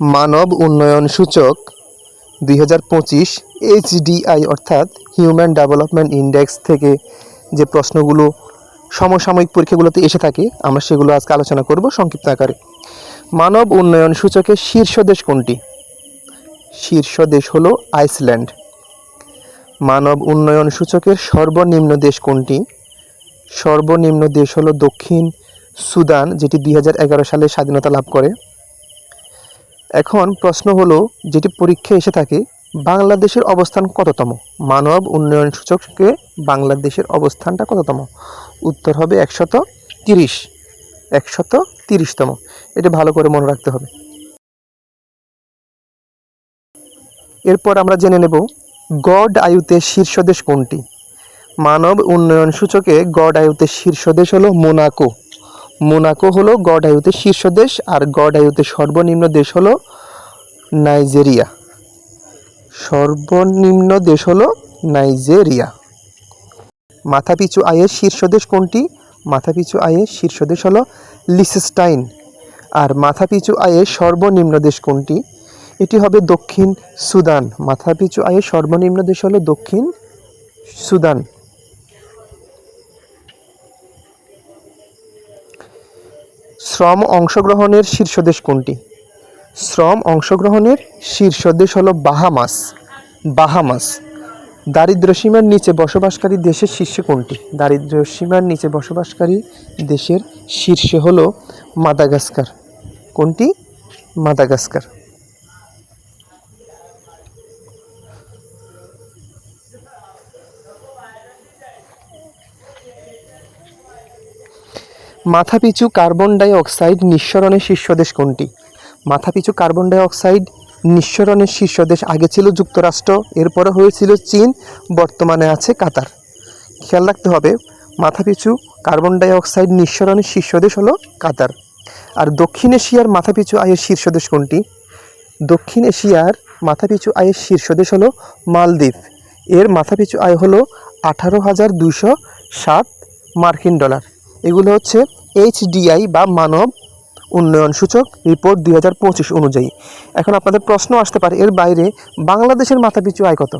মানব উন্নয়ন সূচক দুই হাজার পঁচিশ এইচডিআই অর্থাৎ হিউম্যান ডেভেলপমেন্ট ইন্ডেক্স থেকে যে প্রশ্নগুলো সমসাময়িক পরীক্ষাগুলোতে এসে থাকে, আমরা সেগুলো আজকে আলোচনা করব সংক্ষিপ্ত আকারে। মানব উন্নয়ন সূচকের শীর্ষ দেশ কোনটি? শীর্ষ দেশ হলো আইসল্যান্ড। মানব উন্নয়ন সূচকের সর্বনিম্ন দেশ কোনটি? সর্বনিম্ন দেশ হলো দক্ষিণ সুদান, যেটি দুই হাজার এগারো সালে স্বাধীনতা লাভ করে। এখন প্রশ্ন হলো, যেটি পরীক্ষায় এসে থাকে, বাংলাদেশের অবস্থান কততম? মানব উন্নয়ন সূচকে বাংলাদেশের অবস্থানটা কততম? উত্তর হবে একশত তিরিশ। একশত তিরিশতম। এটা ভালো করে মনে রাখতে হবে। এরপর আমরা জেনে নেব, গড আয়ুতে শীর্ষ দেশ কোনটি? মানব উন্নয়ন সূচকে গড আয়ুতে শীর্ষ দেশ হলো মোনাকো। মোনাকো হলো গড আয়ুতে শীর্ষ দেশ আর গড আয়ুতে সর্বনিম্ন দেশ হলো নাইজেরিয়া সর্বনিম্ন দেশ হলো নাইজেরিয়া মাথাপিছু আয়ের শীর্ষ দেশ কোনটি? মাথাপিছু আয়ের শীর্ষ দেশ হলো লিসেস্টাইন আর মাথাপিছু আয়ের সর্বনিম্ন দেশ কোনটি? এটি হবে দক্ষিণ সুদান। মাথাপিছু আয়ের সর্বনিম্ন দেশ হলো দক্ষিণ সুদান। শ্রম অংশগ্রহণের শীর্ষ দেশ কোনটি? শ্রম অংশগ্রহণের শীর্ষ দেশ হলো বাহামাস। বাহামাস। দারিদ্র্য সীমার নিচে বসবাসকারী দেশের শীর্ষে কোনটি? দারিদ্রসীমার নিচে বসবাসকারী দেশের শীর্ষে হলো মাদাগাস্কার। কোনটি? মাদাগাস্কার। মাথাপিছু কার্বন ডাই অক্সাইড নিঃসরণের শীর্ষ দেশ কোনটি? মাথাপিছু কার্বন ডাই অক্সাইড নিঃসরণের শীর্ষ দেশ আগে ছিল যুক্তরাষ্ট্র এরপরে হয়েছিল চীন, বর্তমানে আছে কাতার। খেয়াল রাখতে হবে, মাথাপিছু কার্বন ডাই অক্সাইড নিঃসরণের শীর্ষ দেশ হলো কাতার। আর দক্ষিণ এশিয়ার মাথাপিছু আয়ের শীর্ষ দেশ কোনটি? দক্ষিণ এশিয়ার মাথাপিছু আয়ের শীর্ষ দেশ হলো মালদ্বীপ। এর মাথাপিছু আয় হলো আঠারো হাজার দুশো সাত মার্কিন ডলার। এগুলো হচ্ছে এইচডিআই বা মানব উন্নয়ন সূচক রিপোর্ট দুই হাজার পঁচিশ অনুযায়ী। এখন আপনাদের প্রশ্ন আসতে পারে, এর বাইরে বাংলাদেশের মাথাপিছু আয় কত?